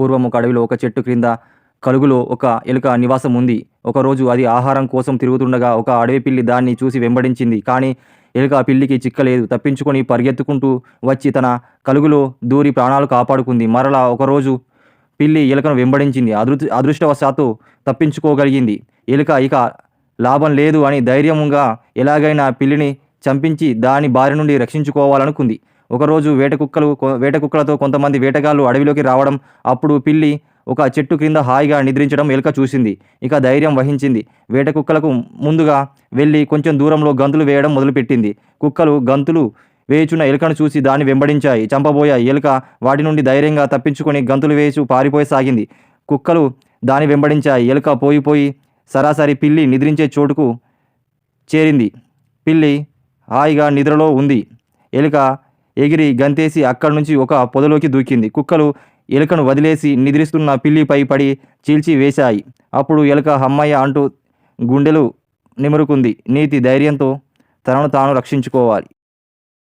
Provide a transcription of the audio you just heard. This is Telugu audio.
పూర్వం ఒక అడవిలో ఒక చెట్టు క్రింద కలుగులో ఒక ఎలుక నివాసం ఉంది. ఒకరోజు అది ఆహారం కోసం తిరుగుతుండగా ఒక అడవి పిల్లి దాన్ని చూసి వెంబడించింది. కానీ ఎలుక ఆ పిల్లికి చిక్కలేదు. తప్పించుకొని పరిగెత్తుకుంటూ వచ్చి తన కలుగులో దూరి ప్రాణాలు కాపాడుకుంది. మరలా ఒకరోజు పిల్లి ఎలుకను వెంబడించింది. అదృ అదృష్టవశాత్తు తప్పించుకోగలిగింది. ఎలుక ఇక లాభం లేదు అని ధైర్యంగా ఎలాగైనా పిల్లిని చంపించి దాని బారి నుండి రక్షించుకోవాలనుకుంది. ఒకరోజు వేట కుక్కలు వేట కుక్కలతో కొంతమంది వేటగాళ్ళు అడవిలోకి రావడం అప్పుడు పిల్లి ఒక చెట్టు క్రింద హాయిగా నిద్రించడం ఎలుక చూసింది. ఇక ధైర్యం వహించింది. వేట కుక్కలకు ముందుగా వెళ్ళి కొంచెం దూరంలో గంతులు వేయడం మొదలుపెట్టింది. కుక్కలు గంతులు వేయుచున్న ఎలుకను చూసి దాన్ని వెంబడించాయి. చంపబోయాయి. ఎలుక వాటి నుండి ధైర్యంగా తప్పించుకొని గంతులు వేసి పారిపోయసాగింది కుక్కలు దాన్ని వెంబడించాయి. ఎలుక పోయిపోయి సరాసరి పిల్లి నిద్రించే చోటుకు చేరింది. పిల్లి హాయిగా నిద్రలో ఉంది. ఎలుక ఎగిరి గంతేసి అక్కడి నుంచి ఒక పొదలోకి దూకింది. కుక్కలు ఎలుకను వదిలేసి నిద్రిస్తున్న పిల్లిపై పడి చీల్చి వేశాయి. అప్పుడు ఎలుక హమ్మయ్య అంటూ గుండెలు నిమురుకుంది. నీతి ధైర్యంతో తనను తాను రక్షించుకోవాలి.